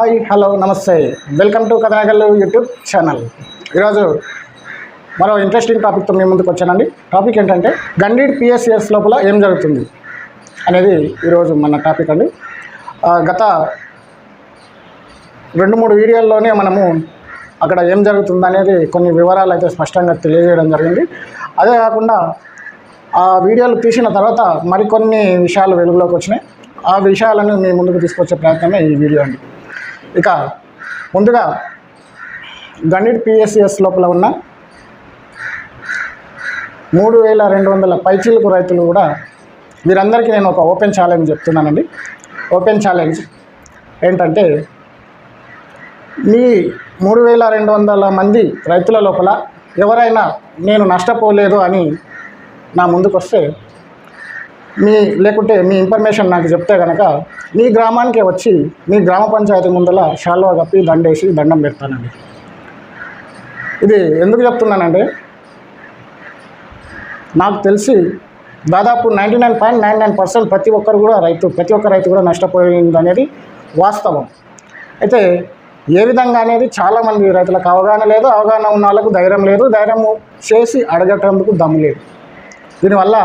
Hi hello నమస్తే. Welcome to Kathanagallu YouTube channel. ఈరోజు మరో ఇంట్రెస్టింగ్ టాపిక్తో మీ ముందుకు వచ్చానండి. టాపిక్ ఏంటంటే గండీడ్ పిఎస్సిఎస్ లోపల ఏం జరుగుతుంది అనేది ఈరోజు మన టాపిక్ అండి. గత రెండు మూడు వీడియోల్లోనే మనము అక్కడ ఏం జరుగుతుంది అనేది కొన్ని వివరాలు అయితే స్పష్టంగా తెలియజేయడం జరిగింది. అదే కాకుండా ఆ వీడియోలు తీసిన తర్వాత మరికొన్ని విషయాలు వెలుగులోకి వచ్చినాయి. ఆ విషయాలను మీ ముందుకు తీసుకొచ్చే ప్రయత్నమే ఈ వీడియో అండి. ఇక ముందుగా గణిట్ పిఎస్సిఎస్ లోపల ఉన్న మూడు వేల రెండు వందల పైచీలకు రైతులు కూడా వీరందరికీ నేను ఒక ఓపెన్ ఛాలెంజ్ చెప్తున్నానండి. ఓపెన్ ఛాలెంజ్ ఏంటంటే మీ మూడు వేల రెండు వందల మంది రైతుల లోపల ఎవరైనా నేను నష్టపోలేదు అని నా ముందుకు వస్తే మీ లేకుంటే మీ ఇన్ఫర్మేషన్ నాకు చెప్తే కనుక మీ గ్రామానికే వచ్చి మీ గ్రామ పంచాయతీ ముందల షాల్వా కప్పి దండేసి దండం పెడతానండి. ఇది ఎందుకు చెప్తున్నానంటే నాకు తెలిసి దాదాపు ninety nine point nine nine percent ప్రతి ఒక్కరు కూడా రైతు ప్రతి ఒక్క రైతు కూడా నష్టపోయింది అనేది వాస్తవం. అయితే ఏ విధంగా అనేది చాలామంది రైతులకు అవగాహన లేదు అవగాహన ఉన్న వాళ్ళకు ధైర్యం లేదు ధైర్యం చేసి అడగటందుకు దమ్ము లేదు. దీనివల్ల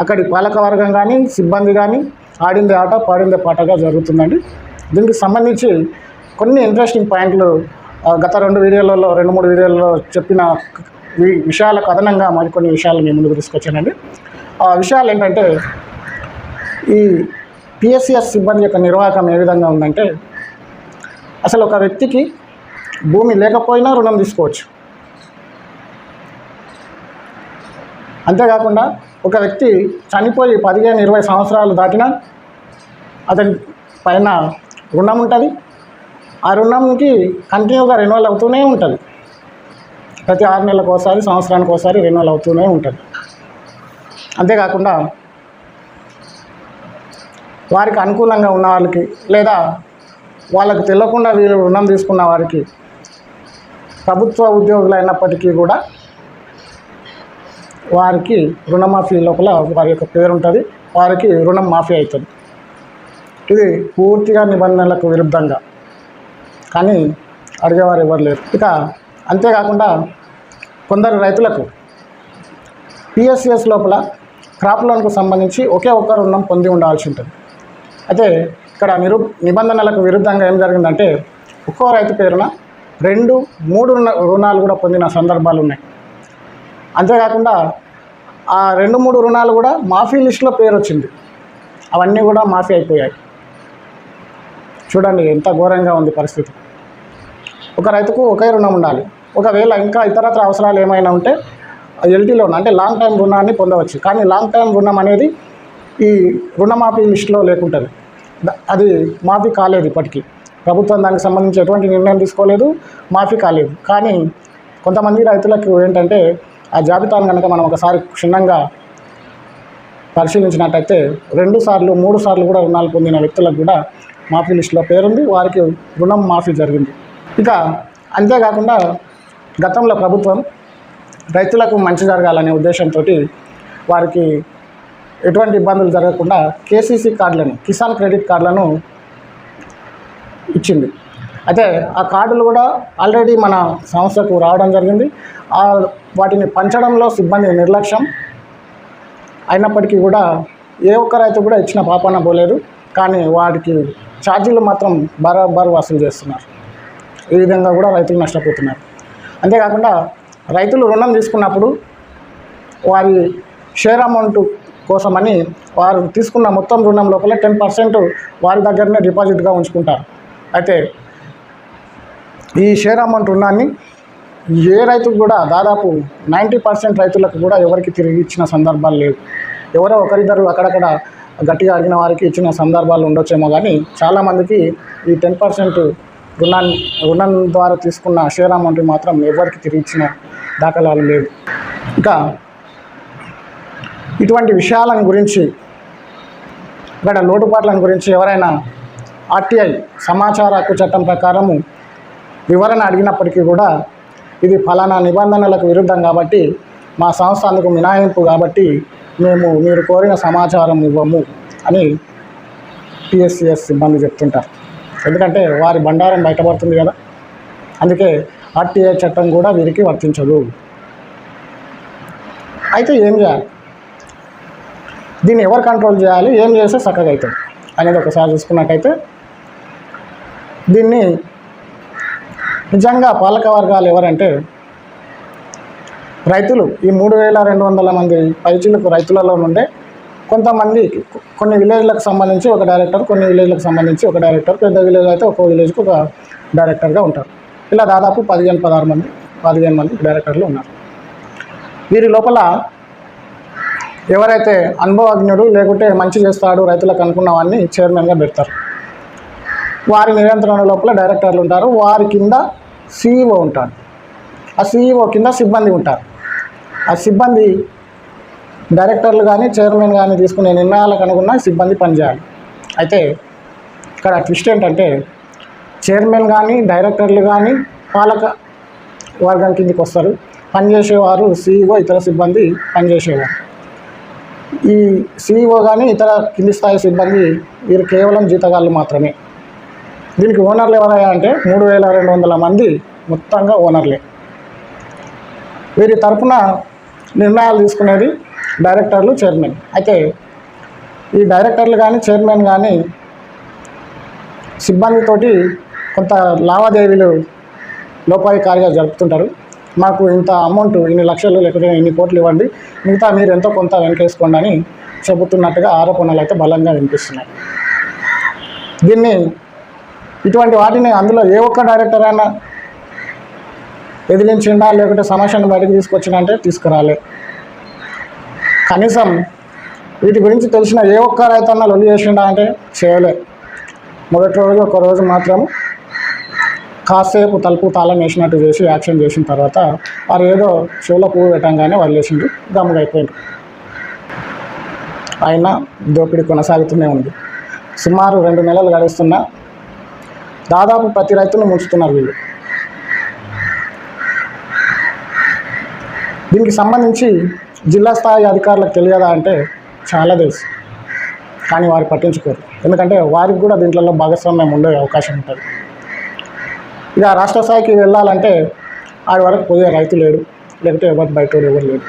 అక్కడి పాలకవర్గం కానీ సిబ్బంది కానీ ఆడిందే ఆట పాడిందే పాటగా జరుగుతుందండి. దీనికి సంబంధించి కొన్ని ఇంట్రెస్టింగ్ పాయింట్లు గత రెండు వీడియోలలో రెండు మూడు వీడియోలలో చెప్పిన వి- విషయాలకు అదనంగా మరికొన్ని విషయాలు మీ ముందుకు తీసుకొచ్చానండి. ఆ విషయాలు ఏంటంటే ఈ పిఎస్సిఎస్ సిబ్బంది యొక్క నిర్వాహకం ఏ విధంగా ఉందంటే అసలు ఒక వ్యక్తికి భూమి లేకపోయినా రుణం తీసుకోవచ్చు. అంతేకాకుండా ఒక వ్యక్తి చనిపోయి పదిహేను ఇరవై సంవత్సరాలు దాటినా అతని పైన రుణం ఉంటుంది. ఆ రుణంకి కంటిన్యూగా రెన్యువల్ అవుతూనే ఉంటుంది. ప్రతి ఆరు నెలలకు ఒకసారి సంవత్సరానికి ఒకసారి రెన్యువల్ అవుతూనే ఉంటుంది. అంతేకాకుండా వారికి అనుకూలంగా ఉన్న వాళ్ళకి లేదా వాళ్ళకు తెలియకుండా వీళ్ళు రుణం తీసుకున్న వారికి ప్రభుత్వ ఉద్యోగులు అయినప్పటికీ కూడా వారికి రుణమాఫీ లోపల వారి యొక్క పేరు ఉంటుంది వారికి రుణం మాఫీ అవుతుంది ఇది పూర్తిగా నిబంధనలకు విరుద్ధంగా. కానీ అడిగేవారు ఎవరు లేరు. ఇక అంతేకాకుండా కొందరు రైతులకు పిఎస్సిఎస్ లోపల క్రాప్ లోన్కు సంబంధించి ఒకే ఒక్క రుణం పొంది ఉండాల్సి ఉంటుంది. అయితే ఇక్కడ నిరు నిబంధనలకు విరుద్ధంగా ఏం జరిగిందంటే ఒక్కో రైతు పేరున రెండు మూడు రుణాలు కూడా పొందిన సందర్భాలు ఉన్నాయి. అంతేకాకుండా ఆ రెండు మూడు రుణాలు కూడా మాఫీ లిస్టులో పేరు వచ్చింది అవన్నీ కూడా మాఫీ అయిపోయాయి. చూడండి ఎంత ఘోరంగా ఉంది పరిస్థితి. ఒక రైతుకు ఒకే రుణం ఉండాలి. ఒకవేళ ఇంకా ఇతరత్ర అవసరాలు ఏమైనా ఉంటే ఎల్టీ లోన్ అంటే లాంగ్ టైం రుణాన్ని పొందవచ్చు. కానీ లాంగ్ టైం రుణం అనేది ఈ రుణమాఫీ లిస్టులో లేకుంటుంది. అది మాఫీ కాలేదు ఇప్పటికీ. ప్రభుత్వం దానికి సంబంధించి ఎటువంటి నిర్ణయం తీసుకోలేదు మాఫీ కాలేదు. కానీ కొంతమంది రైతులకు ఏంటంటే ఆ జాబితాను కనుక మనం ఒకసారి క్షుణ్ణంగా పరిశీలించినట్టయితే రెండు సార్లు మూడు సార్లు కూడా రుణాలు పొందిన వ్యక్తులకు కూడా మాఫీ లిస్టులో పేరుంది. వారికి రుణం మాఫీ జరిగింది. ఇక అంతేకాకుండా గతంలో ప్రభుత్వం రైతులకు మంచి జరగాలనే ఉద్దేశంతో వారికి ఎటువంటి ఇబ్బందులు జరగకుండా కేసీసీ కార్డులను కిసాన్ క్రెడిట్ కార్డులను ఇచ్చింది. అయితే ఆ కార్డులు కూడా ఆల్రెడీ మన సంస్థకు రావడం జరిగింది. వాటిని పంచడంలో సిబ్బంది నిర్లక్ష్యం. అయినప్పటికీ కూడా ఏ ఒక్క రైతు కూడా ఇచ్చిన పాపాన పోలేదు. కానీ వాటికి ఛార్జీలు మాత్రం బరాబరు వసూలు చేస్తున్నారు. ఈ విధంగా కూడా రైతులు నష్టపోతున్నారు. అంతేకాకుండా రైతులు రుణం తీసుకున్నప్పుడు వారి షేర్ అమౌంట్ కోసమని వారు తీసుకున్న మొత్తం రుణం లోపల టెన్ పర్సెంట్ వారి దగ్గరనే డిపాజిట్గా ఉంచుకుంటారు. అయితే ఈ షేర్ అమౌంట్ రుణాన్ని ఏ రైతుకు కూడా దాదాపు నైంటీ పర్సెంట్ రైతులకు కూడా ఎవరికి తిరిగి ఇచ్చిన సందర్భాలు లేవు. ఎవరో ఒకరిద్దరు అక్కడక్కడ గట్టిగా అడిగిన వారికి ఇచ్చిన సందర్భాలు ఉండొచ్చేమో కానీ చాలామందికి ఈ టెన్ పర్సెంట్ రుణాన్ని రుణం ద్వారా తీసుకున్న షేర్ అమౌంట్ మాత్రం ఎవరికి తిరిగి ఇచ్చిన దాఖలాలు లేవు. ఇంకా ఇటువంటి విషయాలను గురించి ఇక్కడ లోటుపాట్లను గురించి ఎవరైనా ఆర్టీఐ సమాచార హక్కు చట్టం ప్రకారము వివరణ అడిగినప్పటికీ కూడా ఇది ఫలానా నిబంధనలకు విరుద్ధం కాబట్టి మా సంస్థ అందుకు మినహాయింపు కాబట్టి మేము మీరు కోరిన సమాచారం ఇవ్వము అని టీఎస్సిఎస్ సిబ్బంది చెప్తుంటారు. ఎందుకంటే వారి బండారం బయటపడుతుంది కదా. అందుకే ఆర్టీఐ చట్టం కూడా వీరికి వర్తించదు. అయితే ఏం చేయాలి? దీన్ని ఎవరు కంట్రోల్ చేయాలి? ఏం చేస్తే చక్కగా అవుతుంది? అనేది ఒకసారి చూసుకున్నట్టయితే దీన్ని నిజంగా పాలక వర్గాలు ఎవరంటే రైతులు. ఈ మూడు వేల రెండు వందల మంది పైచులకు రైతులలో నుండే కొంతమంది కొన్ని విలేజ్లకు సంబంధించి ఒక డైరెక్టర్ కొన్ని విలేజ్లకు సంబంధించి ఒక డైరెక్టర్ పెద్ద విలేజ్ అయితే ఒక విలేజ్కి ఒక డైరెక్టర్గా ఉంటారు. ఇలా దాదాపు పదిహేను పదహారు మంది పదిహేను మంది డైరెక్టర్లు ఉన్నారు. వీరి లోపల ఎవరైతే అనుభవజ్ఞుడు లేకుంటే మంచి చేస్తాడు రైతులకు అనుకున్న వాడిని చైర్మన్గా పెడతారు. వారి నియంత్రణ లోపల డైరెక్టర్లు ఉంటారు. వారి కింద సీఈఓ ఉంటారు. ఆ సీఈఓ కింద సిబ్బంది ఉంటారు. ఆ సిబ్బంది డైరెక్టర్లు కానీ చైర్మన్ కానీ తీసుకునే నిర్ణయాలకు అనుకున్న సిబ్బంది పనిచేయాలి. అయితే ఇక్కడ ట్విస్ట్ ఏంటంటే చైర్మన్ కానీ డైరెక్టర్లు కానీ పాలక వర్గం కిందికి వస్తారు. పనిచేసేవారు సీఈఓ ఇతర సిబ్బంది పనిచేసేవారు. ఈ సీఈఓ కానీ ఇతర కింది స్థాయి సిబ్బంది వీరు కేవలం జీతగాళ్ళు మాత్రమే. దీనికి ఓనర్లు ఎవరయ్యా అంటే మూడు వేల రెండు వందల మంది మొత్తంగా ఓనర్లే. వీరి తరపున నిర్ణయాలు తీసుకునేది డైరెక్టర్లు చైర్మన్. అయితే ఈ డైరెక్టర్లు కానీ చైర్మన్ కానీ సిబ్బందితోటి కొంత లావాదేవీలు లోపాయికారిగా జరుపుతుంటారు. మాకు ఇంత అమౌంట్ ఇన్ని లక్షలు లేకపోతే ఇన్ని కోట్లు ఇవ్వండి మిగతా మీరు ఎంతో కొంత వెనకేసుకోండి అని చెబుతున్నట్టుగా ఆరోపణలు అయితే బలంగా వినిపిస్తున్నాయి. దీన్ని ఇటువంటి వాటిని అందులో ఏ ఒక్క డైరెక్టర్ అయినా ఎదిరించిండా లేకుంటే సమస్యను బయటకు తీసుకొచ్చిందంటే తీసుకురాలే. కనీసం వీటి గురించి తెలిసిన ఏ ఒక్క రైతన్న లొల్లి చేసిండా అంటే చేయలే. మొదటి రోజు ఒక రోజు మాత్రం కాసేపు తలుపు తాళం వేసినట్టు చేసి యాక్షన్ చేసిన తర్వాత వారు ఏదో చెవులో పువ్వు పెట్టంగానే వదిలేసిండు గమ్ముగా అయిపోయింది అయినా దోపిడీ కొనసాగుతూనే ఉంది. సుమారు రెండు నెలలు గడుస్తున్నా దాదాపు ప్రతి రైతును ముంచుతున్నారు వీళ్ళు. దీనికి సంబంధించి జిల్లా స్థాయి అధికారులకు తెలియదా అంటే చాలా తెలుసు. కానీ వారు పట్టించుకోరు. ఎందుకంటే వారికి కూడా దీంట్లో భాగస్వామ్యం ఉండే అవకాశం ఉంటుంది. ఇక రాష్ట్ర స్థాయికి వెళ్ళాలంటే ఆడి వరకు పోయే రైతు లేడు. లేకపోతే ఎవరు బయట ఎవరు లేడు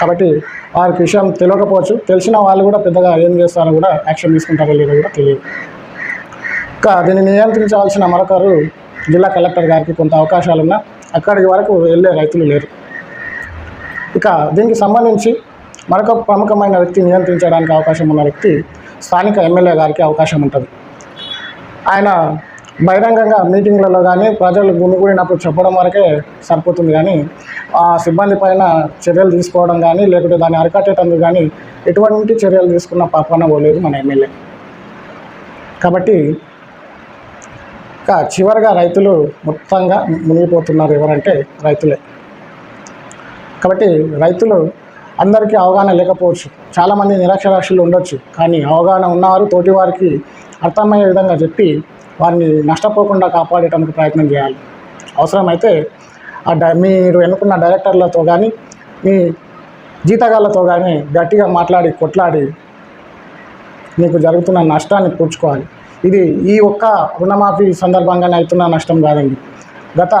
కాబట్టి వారికి విషయం తెలియకపోవచ్చు. తెలిసిన వాళ్ళు కూడా పెద్దగా ఏం చేస్తారో కూడా యాక్షన్ తీసుకుంటారో లేదో కూడా తెలియదు. దీన్ని నియంత్రించాల్సిన మరొకరు జిల్లా కలెక్టర్ గారికి కొంత అవకాశాలు ఉన్నా అక్కడి వరకు వెళ్ళే రైతులు లేరు. ఇక దీనికి సంబంధించి మరొక ప్రముఖమైన వ్యక్తి నియంత్రించడానికి అవకాశం ఉన్న వ్యక్తి స్థానిక ఎమ్మెల్యే గారికి అవకాశం ఉంటుంది. ఆయన బహిరంగంగా మీటింగ్లలో కానీ ప్రజలు గుమిగూడినప్పుడు చెప్పడం వరకే సరిపోతుంది కానీ ఆ సిబ్బంది పైన చర్యలు తీసుకోవడం కానీ లేకుంటే దాన్ని అరికట్టేటందుకు కానీ ఎటువంటి చర్యలు తీసుకున్న పాపన పోలేదు మన ఎమ్మెల్యే. కాబట్టి చివరిగా రైతులు మొత్తంగా మునిగిపోతున్నారు ఎవరంటే రైతులే. కాబట్టి రైతులు అందరికీ అవగాహన లేకపోవచ్చు. చాలామంది నిరక్షరాక్షులు ఉండొచ్చు. కానీ అవగాహన ఉన్నవారు తోటి వారికి అర్థమయ్యే విధంగా చెప్పి వారిని నష్టపోకుండా కాపాడేటానికి ప్రయత్నం చేయాలి. అవసరమైతే ఆ డై మీరు ఎన్నుకున్న డైరెక్టర్లతో కానీ మీ జీతగాళ్ళతో కానీ గట్టిగా మాట్లాడి కొట్లాడి మీకు జరుగుతున్న నష్టాన్ని పూడ్చుకోవాలి. ఇది ఈ ఒక్క రుణమాఫీ సందర్భంగానే అవుతున్న నష్టం కాదండి. గత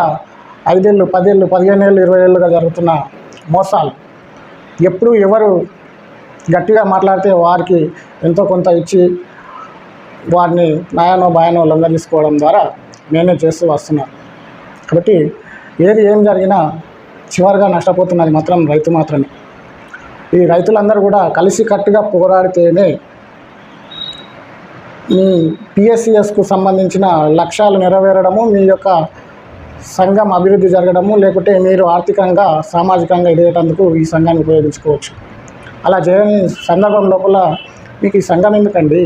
ఐదేళ్ళు పదేళ్ళు పదిహేను ఏళ్ళు ఇరవై ఏళ్ళుగా జరుగుతున్న మోసాలు. ఎప్పుడు ఎవరు గట్టిగా మాట్లాడితే వారికి ఎంతో కొంత ఇచ్చి వారిని నాయనో భయానో లొంగ తీసుకోవడం ద్వారా మేమే చేస్తూ వస్తున్నాను కాబట్టి ఏది ఏం జరిగినా చివరిగా నష్టపోతున్నది మాత్రం రైతు మాత్రమే. ఈ రైతులందరూ కూడా కలిసి కట్టుగా పోరాడితేనే మీ పిఎస్సిఎస్కు సంబంధించిన లక్ష్యాలు నెరవేరడము మీ యొక్క సంఘం అభివృద్ధి జరగడము లేకుంటే మీరు ఆర్థికంగా సామాజికంగా ఎదిగేటందుకు ఈ సంఘాన్ని ఉపయోగించుకోవచ్చు. అలా చేయని సందర్భం లోపల మీకు ఈ సంఘం ఎందుకండి?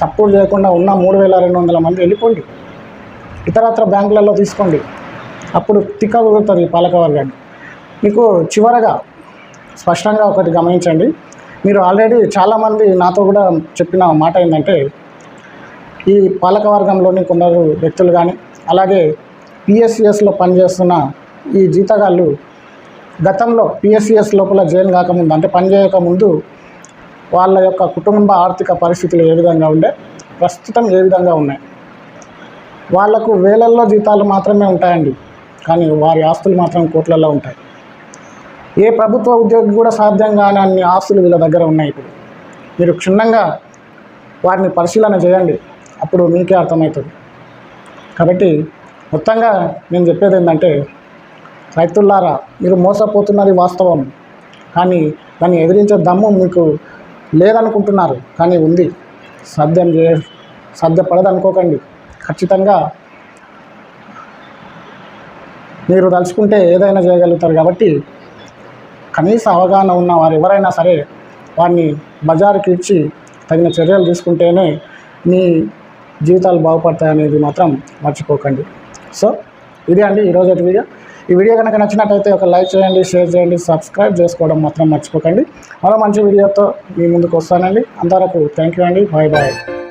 సపోర్ట్ చేయకుండా ఉన్న మూడు వేల రెండు వందల మంది వెళ్ళిపోండి. ఇతరత్ర బ్యాంకులలో తీసుకోండి. అప్పుడు తిక్క కుదురుతుంది పాలకవర్గాన్ని మీకు చివరగా స్పష్టంగా ఒకటి గమనించండి. మీరు ఆల్రెడీ చాలామంది నాతో కూడా చెప్పిన మాట ఏంటంటే ఈ పాలక వర్గంలోని కొందరు వ్యక్తులు కానీ అలాగే పిఎస్సిఎస్లో పనిచేస్తున్న ఈ జీతగాళ్ళు గతంలో పిఎస్సిఎస్ లోపల జాయిన్ కాకముందు అంటే పనిచేయకముందు వాళ్ళ యొక్క కుటుంబ ఆర్థిక పరిస్థితులు ఏ విధంగా ఉండే ప్రస్తుతం ఏ విధంగా ఉన్నాయి? వాళ్ళకు వేలల్లో జీతాలు మాత్రమే ఉంటాయండి కానీ వారి ఆస్తులు మాత్రం కోట్లలో ఉంటాయి. ఏ ప్రభుత్వ ఉద్యోగి కూడా సాధ్యం కాని అన్ని ఆస్తులు వీళ్ళ దగ్గర ఉన్నాయి ఇప్పుడు. మీరు క్షుణ్ణంగా వారిని పరిశీలన చేయండి. అప్పుడు మీకే అర్థమవుతుంది. కాబట్టి మొత్తంగా నేను చెప్పేది ఏంటంటే రైతుల్లారా మీరు మోసపోతున్నది వాస్తవం. కానీ దాన్ని ఎదిరించే దమ్ము మీకు లేదనుకుంటున్నారు కానీ ఉంది. సాధ్యం చే సాధ్యపడదనుకోకండి. ఖచ్చితంగా మీరు తలుచుకుంటే ఏదైనా చేయగలుగుతారు కాబట్టి కనీస అవగాహన ఉన్న వారు ఎవరైనా సరే వారిని బజారుకి ఇచ్చి తగిన చర్యలు తీసుకుంటేనే మీ జీవితాలు బాగుపడతాయి అనేది మాత్రం మర్చిపోకండి. సో ఇది అండి ఈరోజు వీడియో. ఈ వీడియో కనుక నచ్చినట్టయితే ఒక లైక్ చేయండి షేర్ చేయండి సబ్స్క్రైబ్ చేసుకోవడం మాత్రం మర్చిపోకండి. మరో మంచి వీడియోతో మీ ముందుకు వస్తానండి. అంతవరకు థ్యాంక్ యూ అండి. Bye bye.